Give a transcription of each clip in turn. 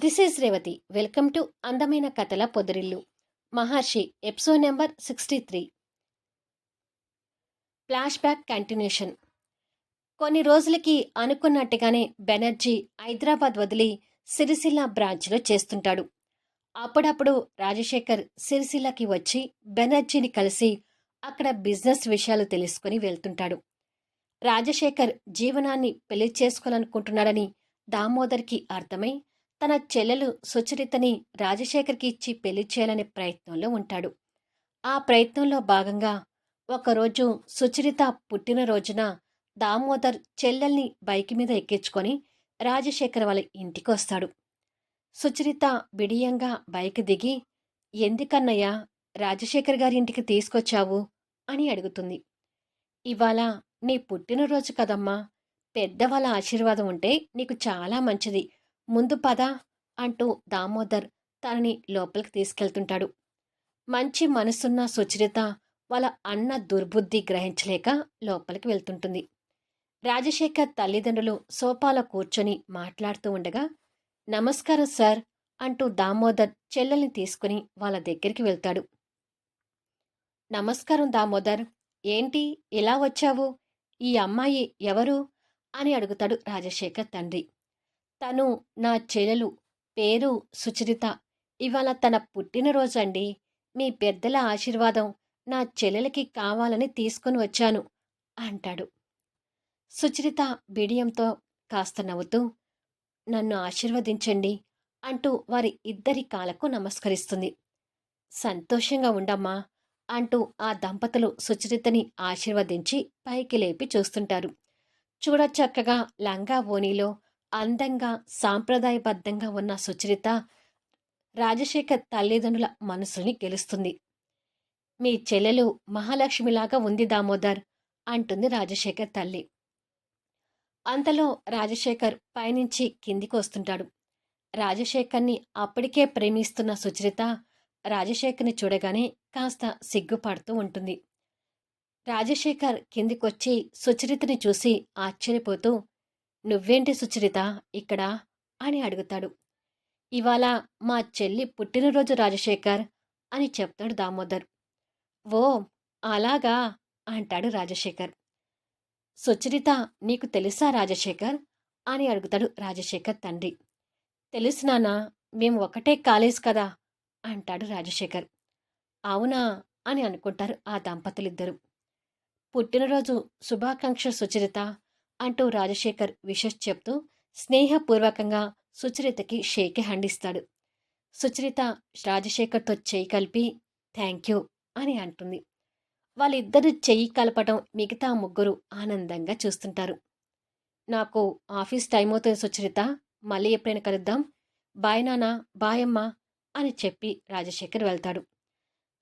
This is Revathi. Welcome to అందమైన కథల పొదరిల్లు. Maharshi episode number sixty three. Flashback continuation. కొన్ని రోజులకి అనుకున్నట్టుగానే బెనర్జీ హైదరాబాద్ వదిలి సిరిసిల్ల బ్రాంచ్లో చేస్తుంటాడు. అప్పుడప్పుడు రాజశేఖర్ సిరిసిల్లకి వచ్చి బెనర్జీని కలిసి అక్కడ బిజినెస్ విషయాలు తెలుసుకుని వెళ్తుంటాడు. రాజశేఖర్ జీవనాన్ని పెళ్ళి చేసుకోవాలనుకుంటున్నాడని దామోదర్కి అర్థమై తన చెల్లెలు సుచరితని రాజశేఖర్కి ఇచ్చి పెళ్ళి చేయాలనే ప్రయత్నంలో ఉంటాడు. ఆ ప్రయత్నంలో భాగంగా ఒకరోజు సుచరిత పుట్టినరోజున దామోదర్ చెల్లెల్ని బైక్ మీద ఎక్కించుకొని రాజశేఖర్ వాళ్ళ ఇంటికి వస్తాడు సుచరిత బిడియంగా బైక్ దిగి ఎందుకన్నయ్యా రాజశేఖర్ గారి ఇంటికి తీసుకొచ్చావు? అని అడుగుతుంది. ఇవాళ నీ పుట్టినరోజు కదమ్మా. పెద్దవాళ్ళ ఆశీర్వాదం ఉంటే నీకు చాలా మంచిది. ముందు పద అంటూ దామోదర్ తనని లోపలికి తీసుకెళ్తుంటాడు. మంచి మనసున్న సుచరిత వాళ్ళ అన్న దుర్బుద్ధి గ్రహించలేక లోపలికి వెళ్తుంటుంది. రాజశేఖర్ తల్లిదండ్రులు సోపాలో కూర్చొని మాట్లాడుతూ ఉండగా నమస్కారం సార్ అంటూ దామోదర్ చెల్లెల్ని తీసుకుని వాళ్ళ దగ్గరికి వెళ్తాడు. నమస్కారం దామోదర్ ఏంటి ఇలా వచ్చావు? ఈ అమ్మాయి ఎవరు? అని అడుగుతాడు రాజశేఖర్ తండ్రి. తను నా చెల్లెలు. పేరు సుచరిత. ఇవాళ తన పుట్టినరోజు అండి మీ పెద్దల ఆశీర్వాదం నా చెల్లెలకి కావాలని తీసుకుని వచ్చాను అంటాడు. సుచరిత బిడియంతో కాస్త నవ్వుతూ నన్ను ఆశీర్వదించండి అంటూ వారి ఇద్దరి కాలకు నమస్కరిస్తుంది. సంతోషంగా ఉండమ్మా అంటూ ఆ దంపతులు సుచరితని ఆశీర్వదించి పైకి లేపి చూస్తుంటారు. చూడచక్కగా లంగా ఓనీలో అందంగా సాంప్రదాయబద్ధంగా ఉన్న సుచరిత రాజశేఖర్ తల్లిదండ్రుల మనసుని గెలుస్తుంది. మీ చెల్లెలు మహాలక్ష్మిలాగా ఉంది దామోదర్ అంటుంది రాజశేఖర్ తల్లి. అంతలో రాజశేఖర్ పైనుంచి కిందికి వస్తుంటాడు. రాజశేఖర్ని అప్పటికే ప్రేమిస్తున్న సుచరిత రాజశేఖర్ని చూడగానే కాస్త సిగ్గుపడుతూ ఉంటుంది. రాజశేఖర్ కిందికొచ్చి సుచరితని చూసి ఆశ్చర్యపోతూ నువ్వేంటి సుచరిత? ఇక్కడ? అని అడుగుతాడు. ఇవాళ మా చెల్లి పుట్టినరోజు రాజశేఖర్ అని చెప్తాడు దామోదర్. ఓ అలాగా? అంటాడు రాజశేఖర్. సుచరిత నీకు తెలుసా రాజశేఖర్? అని అడుగుతాడు రాజశేఖర్ తండ్రి. తెలుసు నానా మేము ఒకటే కాలేజ్ కదా? అంటాడు రాజశేఖర్. అవునా? అని అనుకుంటారు ఆ దంపతులిద్దరూ. పుట్టినరోజు శుభాకాంక్ష సుచరిత అంటూ రాజశేఖర్ విషస్ చెప్తూ స్నేహపూర్వకంగా సుచరితకి షేక్ హ్యాండ్ ఇస్తాడు సుచరిత రాజశేఖర్తో చేయి కలిపి థ్యాంక్ యూ అని అంటుంది. వాళ్ళిద్దరూ చెయ్యి కలపటం మిగతా ముగ్గురు ఆనందంగా చూస్తుంటారు. నాకు ఆఫీస్ టైం అవుతుంది సుచరిత మళ్ళీ ఎప్పుడైనా కలుద్దాం? బాయ్ నానా బాయ్ అమ్మా అని చెప్పి రాజశేఖర్ వెళ్తాడు.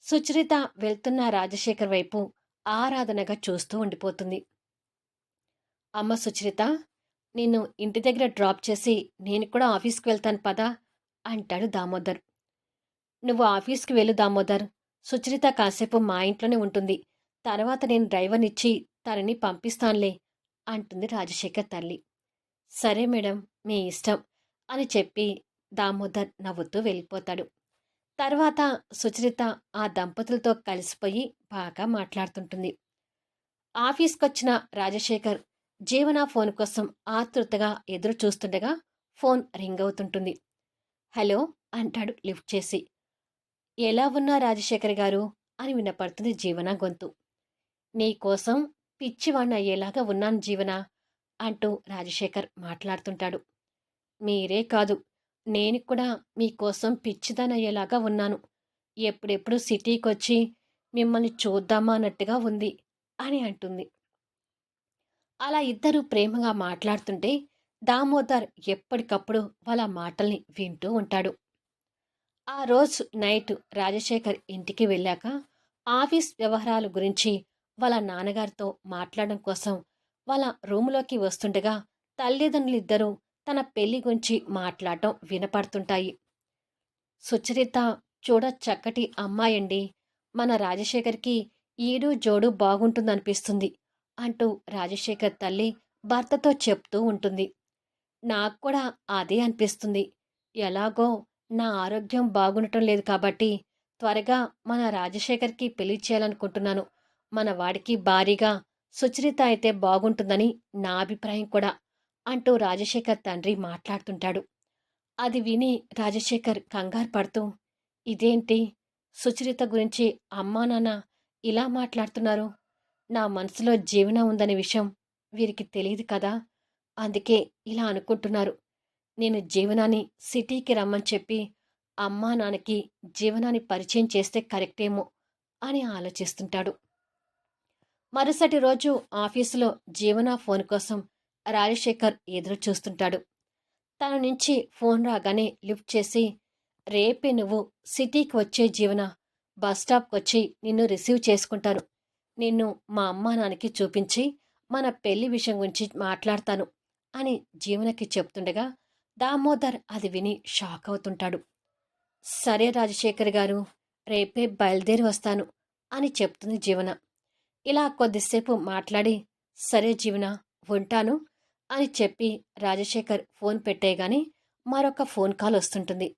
సుచరిత వెళ్తున్న రాజశేఖర్ వైపు ఆరాధనగా చూస్తూ ఉండిపోతుంది. అమ్మ సుచరిత నిన్ను ఇంటి దగ్గర డ్రాప్ చేసి నేను కూడా ఆఫీస్కి వెళ్తాను పదా? అంటాడు దామోదర్. నువ్వు ఆఫీస్కి వెళ్ళు దామోదర్. సుచరిత కాసేపు మా ఇంట్లోనే ఉంటుంది. తర్వాత నేను డ్రైవర్నిచ్చి తనని పంపిస్తానులే అంటుంది రాజశేఖర్ తల్లి. సరే మేడం మీ ఇష్టం అని చెప్పి దామోదర్ నవ్వుతూ వెళ్ళిపోతాడు. తర్వాత సుచరిత ఆ దంపతులతో కలిసిపోయి బాగా మాట్లాడుతుంటుంది. ఆఫీస్కొచ్చిన రాజశేఖర్ జీవన ఫోన్ కోసం ఆతృతగా ఎదురు చూస్తుండగా ఫోన్ రింగ్ అవుతుంటుంది. హలో అంటాడు లిఫ్ట్ చేసి. ఎలా ఉన్నా రాజశేఖర్ గారు అని వినపడుతుంది జీవన గొంతు. నీకోసం పిచ్చివాణ్ణి అయ్యేలాగా ఉన్నాను జీవన అంటూ రాజశేఖర్ మాట్లాడుతుంటాడు. మీరే కాదు నేను కూడా మీకోసం పిచ్చిదానయ్యేలాగా ఉన్నాను. ఎప్పుడెప్పుడు సిటీకి వచ్చి మిమ్మల్ని చూద్దామా అన్నట్టుగా ఉంది అని అంటుంది. అలా ఇద్దరు ప్రేమగా మాట్లాడుతుంటే దామోదర్ ఎప్పటికప్పుడు వాళ్ళ మాటల్ని వింటూ ఉంటాడు. ఆ రోజు నైట్ రాజశేఖర్ ఇంటికి వెళ్ళాక ఆఫీస్ వ్యవహారాల గురించి వాళ్ళ నాన్నగారితో మాట్లాడడం కోసం వాళ్ళ రూములోకి వస్తుండగా తల్లిదండ్రులిద్దరూ తన పెళ్ళి గురించి మాట్లాడటం వినపడుతుంటాయి. సుచరిత చూడ చక్కటి అమ్మాయండి. మన రాజశేఖర్కి ఈడు జోడు బాగుంటుందనిపిస్తుంది. అంటూ రాజశేఖర్ తల్లి భర్తతో చెప్తూ ఉంటుంది. నాకు కూడా అదే అనిపిస్తుంది. ఎలాగో నా ఆరోగ్యం బాగుండటం లేదు కాబట్టి త్వరగా మన రాజశేఖర్కి పెళ్ళి చేయాలనుకుంటున్నాను. మన వాడికి భారీగా సుచరిత అయితే బాగుంటుందని నా అభిప్రాయం కూడా అంటూ రాజశేఖర్ తండ్రి మాట్లాడుతుంటాడు. అది విని రాజశేఖర్ కంగారు పడుతూ ఇదేంటి? సుచరిత గురించి అమ్మా నాన్న ఇలా మాట్లాడుతున్నారు? నా మనసులో జీవనం ఉందనే విషయం వీరికి తెలియదు కదా? అందుకే ఇలా అనుకుంటున్నారు. నేను జీవనాన్ని సిటీకి రమ్మని చెప్పి అమ్మా నాన్నకి జీవనాన్ని పరిచయం చేస్తే కరెక్టేమో అని ఆలోచిస్తుంటాడు. మరుసటి రోజు ఆఫీసులో జీవన ఫోన్ కోసం రాజశేఖర్ ఎదురు చూస్తుంటాడు తన నుంచి ఫోన్ రాగానే లిఫ్ట్ చేసి రేపే నువ్వు సిటీకి వచ్చే జీవన? బస్ స్టాప్కి వచ్చి నిన్ను రిసీవ్ చేసుకుంటాను. నిన్ను మా అమ్మా నాన్నకి చూపించి మన పెళ్ళి విషయం గురించి మాట్లాడతాను అని జీవనకి చెప్తుండగా దామోదర్ అది విని షాక్ అవుతుంటాడు. సరే రాజశేఖర్ గారు రేపే బయలుదేరి వస్తాను అని చెప్తుంది జీవన. ఇలా కొద్దిసేపు మాట్లాడి సరే జీవన ఉంటాను అని చెప్పి రాజశేఖర్ ఫోన్ పెట్టేయగానే మరొక ఫోన్ కాల్ వస్తుంటుంది.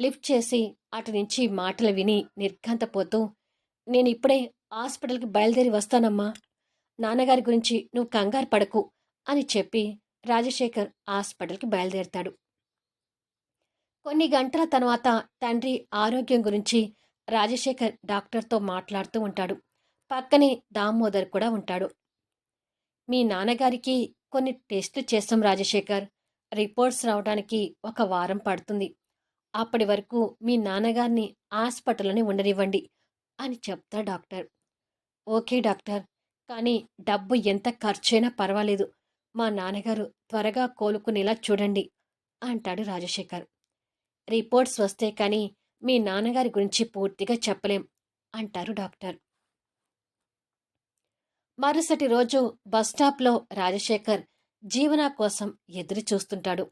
లిఫ్ట్ చేసి అటు నుంచి మాటలు విని నిర్ఘంతపోతూ నేను ఇప్పుడే హాస్పిటల్కి బయలుదేరి వస్తానమ్మా. నాన్నగారి గురించి నువ్వు కంగారు పడకు అని చెప్పి రాజశేఖర్ హాస్పిటల్కి బయలుదేరుతాడు. కొన్ని గంటల తర్వాత తండ్రి ఆరోగ్యం గురించి రాజశేఖర్ డాక్టర్తో మాట్లాడుతూ ఉంటాడు. పక్కనే దామోదర్ కూడా ఉంటాడు. మీ నాన్నగారికి కొన్ని టెస్టులు చేస్తాం రాజశేఖర్. రిపోర్ట్స్ రావడానికి ఒక వారం పడుతుంది. అప్పటి వరకు మీ నాన్నగారిని హాస్పిటల్లోనే ఉండనివ్వండి. అని చెప్తా డాక్టర్. ఓకే డాక్టర్ కానీ డబ్బు ఎంత ఖర్చైనా పర్వాలేదు. మా నాన్నగారు త్వరగా కోలుకునేలా చూడండి అంటాడు రాజశేఖర్. రిపోర్ట్స్ వస్తే కానీ మీ నాన్నగారి గురించి పూర్తిగా చెప్పలేం అంటారు డాక్టర్. మరుసటి రోజు బస్టాప్లో రాజశేఖర్ జీవన కోసం ఎదురు చూస్తుంటాడు.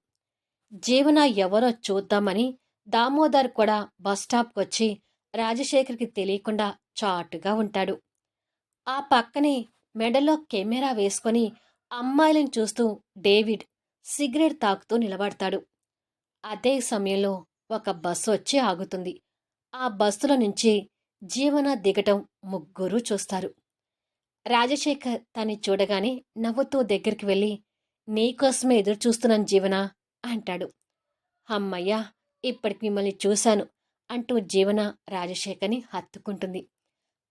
జీవన ఎవరో చూద్దామని దామోదర్ కూడా బస్టాప్కొచ్చి వచ్చి రాజశేఖర్కి తెలియకుండా చాటుగా ఉంటాడు. ఆ పక్కనే మెడలో కెమెరా వేసుకొని అమ్మాయిలను చూస్తూ డేవిడ్ సిగరెట్ తాకుతూ నిలబడతాడు. అదే సమయంలో ఒక బస్సు వచ్చి ఆగుతుంది. ఆ బస్సులో నుంచి జీవన దిగటం ముగ్గురు చూస్తారు. రాజశేఖర్ తన్ని చూడగానే నవ్వుతూ దగ్గరికి వెళ్ళి నీకోసమే ఎదురు చూస్తున్నాను జీవన అంటాడు. అమ్మయ్యా ఇప్పటికి మిమ్మల్ని చూశాను. అంటూ జీవన రాజశేఖర్ని హత్తుకుంటుంది.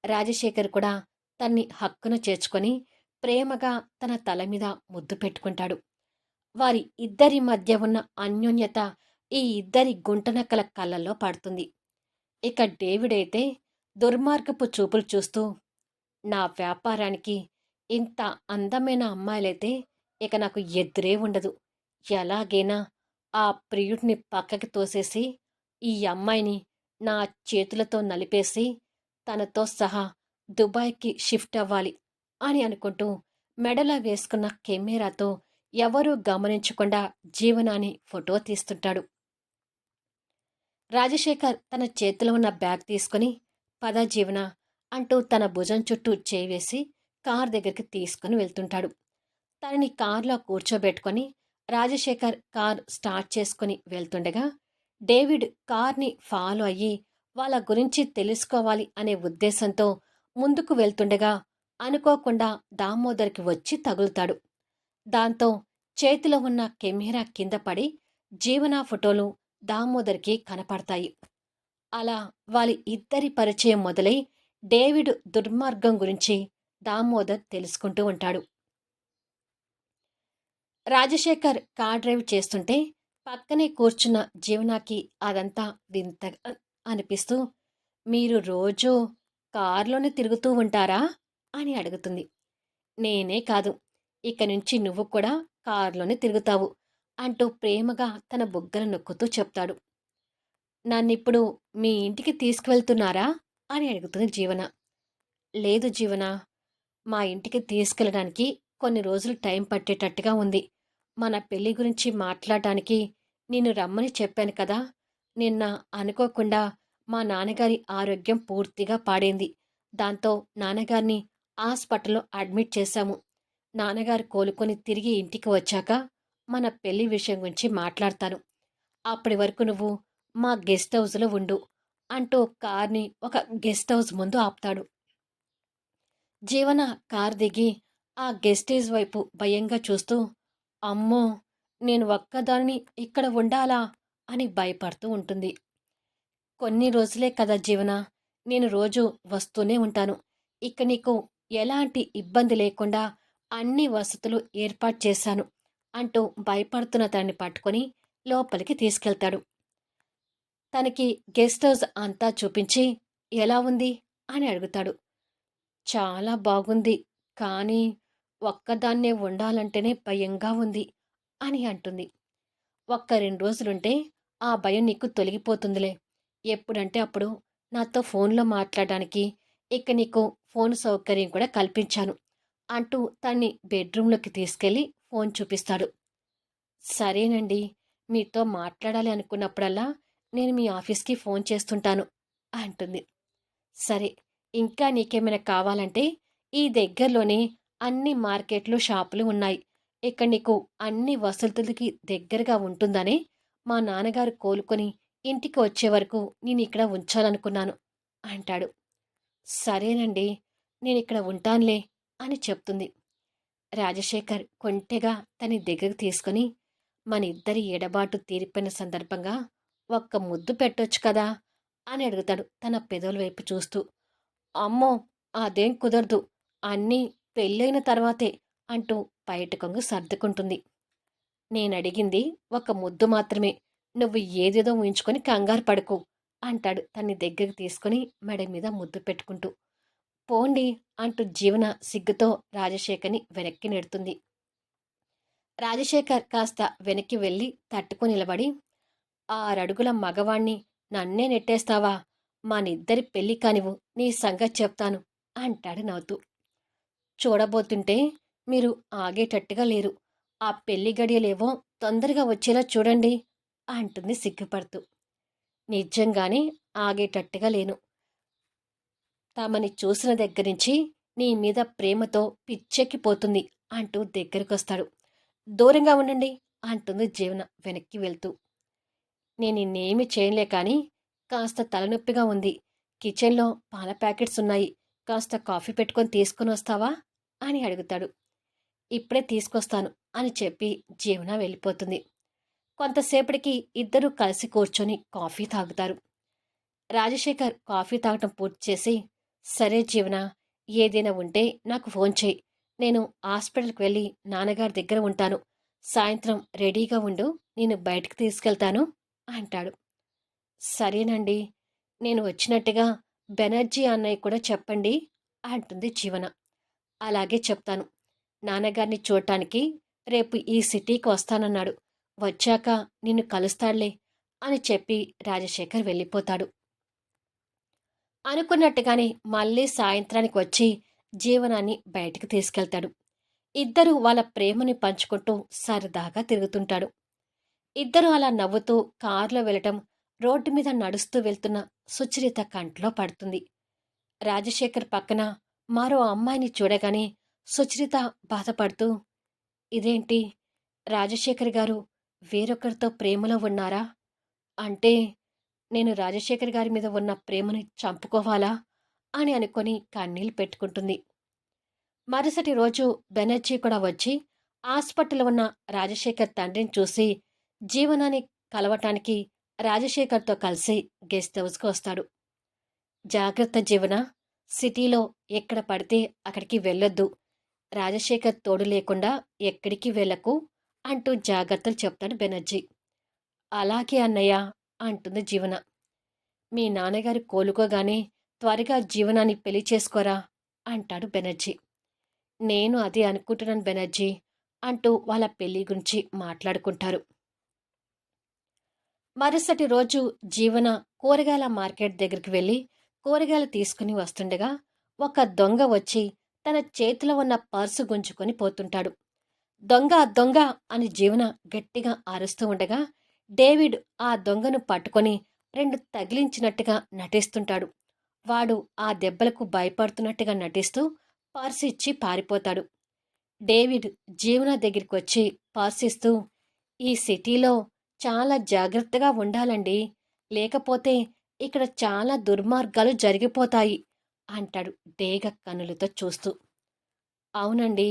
రాజశేఖర్ కూడా తన్ని హక్కును చేర్చుకొని ప్రేమగా తన తల మీద ముద్దు పెట్టుకుంటాడు. వారి ఇద్దరి మధ్య ఉన్న అన్యోన్యత ఈ ఇద్దరి గుంటనక్కల కళ్ళల్లో పడుతుంది. ఇక డేవిడ్ అయితే దుర్మార్గపు చూపులు చూస్తూ నా వ్యాపారానికి ఇంత అందమైన అమ్మాయిలైతే ఇక నాకు ఎదురే ఉండదు. ఎలాగైనా ఆ ప్రియుడిని పక్కకి తోసేసి ఈ అమ్మాయిని నా చేతులతో నలిపేసి తనతో సహా దుబాయ్కి షిఫ్ట్ అవ్వాలి అని అనుకుంటూ మెడలో వేసుకున్న కెమెరాతో ఎవరూ గమనించకుండా జీవనాన్ని ఫోటో తీస్తుంటాడు. రాజశేఖర్ తన చేతిలో ఉన్న బ్యాగ్ తీసుకుని పద జీవన అంటూ తన భుజం చుట్టూ చేవేసి కార్ దగ్గరికి తీసుకుని వెళ్తుంటాడు. తనని కార్లో కూర్చోబెట్టుకొని రాజశేఖర్ కార్ స్టార్ట్ చేసుకుని వెళ్తుండగా డేవిడ్ కార్ని ఫాలో అయ్యి వాళ్ళ గురించి తెలుసుకోవాలి అనే ఉద్దేశంతో ముందుకు వెళ్తుండగా అనుకోకుండా దామోదర్కి వచ్చి తగులుతాడు. దాంతో చేతిలో ఉన్న కెమెరా కింద పడి జీవన ఫోటోలు దామోదర్కి కనపడతాయి. అలా వాళ్ళ ఇద్దరి పరిచయం మొదలై డేవిడ్ దుర్మార్గం గురించి దామోదర్ తెలుసుకుంటూ ఉంటాడు. రాజశేఖర్ కార్ డ్రైవ్ చేస్తుంటే పక్కనే కూర్చున్న జీవనాకి అదంతా వింతగా అనిపిస్తూ మీరు రోజూ కారులోనే తిరుగుతూ ఉంటారా? అని అడుగుతుంది. నేనే కాదు. ఇక నుంచి నువ్వు కూడా కారులోనే తిరుగుతావు అంటూ ప్రేమగా తన బుగ్గలు నొక్కుతూ చెప్తాడు. నన్నిప్పుడు మీ ఇంటికి తీసుకువెళ్తున్నారా? అని అడుగుతుంది జీవన. లేదు జీవన. మా ఇంటికి తీసుకెళ్ళడానికి కొన్ని రోజులు టైం పట్టేటట్టుగా ఉంది. మన పెళ్ళి గురించి మాట్లాడటానికి నేను రమ్మని చెప్పాను కదా. నిన్న అనుకోకుండా మా నాన్నగారి ఆరోగ్యం పూర్తిగా పాడైంది. దాంతో నాన్నగారిని హాస్పిటల్లో అడ్మిట్ చేశాము. నాన్నగారు కోలుకొని తిరిగి ఇంటికి వచ్చాక మన పెళ్ళి విషయం గురించి మాట్లాడతాను. అప్పటి వరకు నువ్వు మా గెస్ట్ హౌస్లో ఉండు అంటూ కార్ని ఒక గెస్ట్ హౌస్ ముందు ఆపుతాడు. జీవన కార్ దిగి ఆ గెస్టేజ్ వైపు భయంగా చూస్తూ అమ్మో! నేను ఒక్కదాన్ని ఇక్కడ ఉండాలా? అని భయపడుతూ ఉంటుంది. కొన్ని రోజులే కదా జీవన? నేను రోజు వస్తూనే ఉంటాను. ఇక నీకు ఎలాంటి ఇబ్బంది లేకుండా అన్ని వసతులు ఏర్పాటు చేశాను అంటూ భయపడుతున్న తనని పట్టుకొని లోపలికి తీసుకెళ్తాడు. తనకి గెస్ట్ హౌస్ అంతా చూపించి ఎలా ఉంది? అని అడుగుతాడు. చాలా బాగుంది. కానీ ఒక్కదాన్నే ఉండాలంటేనే భయంగా ఉంది అని అంటుంది. ఒక్క రెండు రోజులుంటే ఆ భయం నీకు తొలగిపోతుందిలే. ఎప్పుడంటే అప్పుడు నాతో ఫోన్లో మాట్లాడడానికి ఇక నీకు ఫోన్ సౌకర్యం కూడా కల్పించాను అంటూ తన్ని బెడ్రూమ్లోకి తీసుకెళ్ళి ఫోన్ చూపిస్తాడు. సరేనండి మీతో మాట్లాడాలి అనుకున్నప్పుడల్లా నేను మీ ఆఫీస్కి ఫోన్ చేస్తుంటాను అంటుంది. సరే ఇంకా నీకేమైనా కావాలంటే ఈ దగ్గరలోనే అన్ని మార్కెట్లు షాపులు ఉన్నాయి. ఇక్కడ నీకు అన్ని వసతులకి దగ్గరగా ఉంటుందని మా నాన్నగారు కోలుకొని ఇంటికి వచ్చే వరకు నేను ఇక్కడ ఉంచాలనుకున్నాను అంటాడు. సరేనండి నేను ఇక్కడ ఉంటానులే అని చెప్తుంది. రాజశేఖర్ కొంటెగా తన దగ్గరకు తీసుకుని మన ఇద్దరి ఎడబాటు తీరిపోయిన సందర్భంగా ఒక్క ముద్దు పెట్టొచ్చు కదా? అని అడుగుతాడు తన పెదవుల వైపు చూస్తూ. అమ్మో అదేం కుదరదు. అన్నీ పెళ్ళైన తర్వాతే అంటూ బయట సర్దుకుంటుంది. నేనడిగింది ఒక ముద్దు మాత్రమే నువ్వు ఏదేదో ఊహించుకొని కంగారు పడుకో అంటాడు తన్ని దగ్గరికి తీసుకుని మెడ మీద ముద్దు పెట్టుకుంటూ. పోండి అంటూ జీవన సిగ్గుతో రాజశేఖర్ని వెనక్కి నెడుతుంది. రాజశేఖర్ కాస్త వెనక్కి వెళ్ళి తట్టుకు నిలబడి ఆరడుగుల మగవాణ్ణి నన్నే నెట్టేస్తావా? నిద్దరి పెళ్ళి కానివు నీ సంగతి చెప్తాను అంటాడు నవ్వుతూ. చూడబోతుంటే మీరు ఆగేటట్టుగా లేరు. ఆ పెళ్ళి గడియలేవో తొందరగా వచ్చేలా చూడండి అంటుంది సిగ్గుపడుతూ. నిజంగానే ఆగేటట్టుగా లేను. తమని చూసిన దగ్గర నుంచి నీ మీద ప్రేమతో పిచ్చెక్కిపోతుంది అంటూ దగ్గరకొస్తాడు. దూరంగా ఉండండి అంటుంది జీవన వెనక్కి వెళ్తూ. నేను నిన్నేమి చేయలే కానీ కాస్త తలనొప్పిగా ఉంది. కిచెన్లో పాల ప్యాకెట్స్ ఉన్నాయి. కాస్త కాఫీ పెట్టుకొని తీసుకొని వస్తావా? అని అడుగుతాడు. ఇప్పుడే తీసుకొస్తాను అని చెప్పి జీవన వెళ్ళిపోతుంది. కొంతసేపటికి ఇద్దరూ కలిసి కూర్చొని కాఫీ తాగుతారు. రాజశేఖర్ కాఫీ తాగటం పూర్తి చేసి సరే జీవన ఏదైనా ఉంటే నాకు ఫోన్ చేయి నేను హాస్పిటల్కి వెళ్ళి నాన్నగారి దగ్గర ఉంటాను. సాయంత్రం రెడీగా ఉండు నేను బయటకు తీసుకెళ్తాను అంటాడు. సరేనండి నేను వచ్చినట్టుగా బెనర్జీ అన్నయ్య కూడా చెప్పండి అంటుంది జీవన. అలాగే చెప్తాను. నాన్నగారిని చూడటానికి రేపు ఈ సిటీకి వస్తానన్నాడు. వచ్చాక నిన్ను కలుస్తాడులే అని చెప్పి రాజశేఖర్ వెళ్ళిపోతాడు. అనుకున్నట్టుగానే మళ్ళీ సాయంత్రానికి వచ్చి జీవనాన్ని బయటకు తీసుకెళ్తాడు. ఇద్దరు వాళ్ళ ప్రేమని పంచుకుంటూ సరదాగా తిరుగుతుంటాడు. ఇద్దరు అలా నవ్వుతూ కారులో వెళ్ళటం రోడ్డు మీద నడుస్తూ వెళ్తున్న సుచరిత కంట్లో పడుతుంది. రాజశేఖర్ పక్కన మరో అమ్మాయిని చూడగానే సుచరిత బాధపడుతూ ఇదేంటి? రాజశేఖర్ గారు వేరొకరితో ప్రేమలో ఉన్నారా? అంటే నేను రాజశేఖర్ గారి మీద ఉన్న ప్రేమని చంపుకోవాలా? అని అనుకొని కన్నీళ్ళు పెట్టుకుంటుంది. మరుసటి రోజు బెనర్జీ కూడా వచ్చి హాస్పిటల్లో ఉన్న రాజశేఖర్ తండ్రిని చూసి జీవనాన్ని కలవటానికి రాజశేఖర్తో కలిసి గెస్ట్ హౌస్కి వస్తాడు. జాగ్రత్త జీవన. సిటీలో ఎక్కడ పడితే అక్కడికి వెళ్ళొద్దు. రాజశేఖర్ తోడు లేకుండా ఎక్కడికి వెళ్ళకు అంటూ జాగ్రత్తలు చెప్తాడు బెనర్జీ. అలాగే అన్నయ్య అంటుంది జీవన. మీ నాన్నగారు కోలుకోగానే త్వరగా జీవనాన్ని పెళ్ళి చేసుకోరా అంటాడు బెనర్జీ. నేను అదే అనుకుంటున్నాను బెనర్జీ అంటూ వాళ్ళ పెళ్ళి గురించి మాట్లాడుకుంటారు. మరుసటి రోజు జీవన కూరగాయల మార్కెట్ దగ్గరికి వెళ్ళి కూరగాయలు తీసుకుని వస్తుండగా ఒక దొంగ వచ్చి తన చేతిలో ఉన్న పర్సు గుంజుకొని పోతుంటాడు. దొంగ దొంగ అని జీవన గట్టిగా అరుస్తూ ఉండగా డేవిడ్ ఆ దొంగను పట్టుకొని రెండు తగిలించినట్టుగా నటిస్తుంటాడు. వాడు ఆ దెబ్బలకు భయపడుతున్నట్టుగా నటిస్తూ పర్స్ ఇచ్చి పారిపోతాడు. డేవిడ్ జీవన దగ్గరికి వచ్చి పర్స్ ఇస్తూ ఈ సిటీలో చాలా జాగ్రత్తగా ఉండాలండి. లేకపోతే ఇక్కడ చాలా దుర్మార్గాలు జరిగిపోతాయి అంటాడు డేగ కనులతో చూస్తూ. అవునండి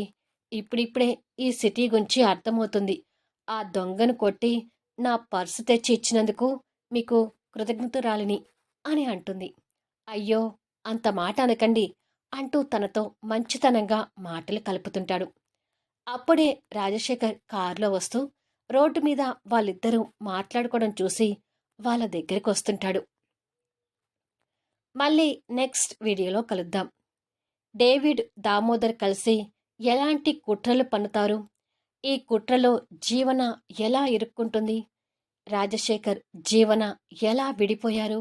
ఇప్పుడిప్పుడే ఈ సిటీ గురించి అర్థమవుతుంది. ఆ దొంగను కొట్టి నా పర్సు తెచ్చి ఇచ్చినందుకు మీకు కృతజ్ఞతురాలిని అని అంటుంది. అయ్యో అంత మాట అనకండి అంటూ తనతో మంచితనంగా మాటలు కలుపుతుంటాడు. అప్పుడే రాజశేఖర్ కారులో వస్తూ రోడ్డు మీద వాళ్ళిద్దరూ మాట్లాడుకోవడం చూసి వాళ్ళ దగ్గరికి వస్తుంటాడు. మళ్ళీ నెక్స్ట్ వీడియోలో కలుద్దాం. డేవిడ్ దామోదర్ కలిసి ఎలాంటి కుట్రలు పన్నుతారు? ఈ కుట్రలో జీవన ఎలా ఇరుక్కుంటుంది? రాజశేఖర్ జీవన ఎలా విడిపోయారు?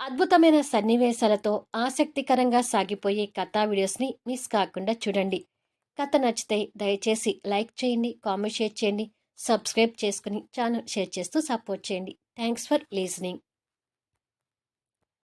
అద్భుతమైన సన్నివేశాలతో ఆసక్తికరంగా సాగిపోయే కథా వీడియోస్ని మిస్ కాకుండా చూడండి. కథ నచ్చితే దయచేసి లైక్ చేయండి కామెంట్ షేర్ చేయండి సబ్స్క్రైబ్ చేసుకుని ఛానల్ షేర్ చేస్తూ సపోర్ట్ చేయండి. Thanks for listening.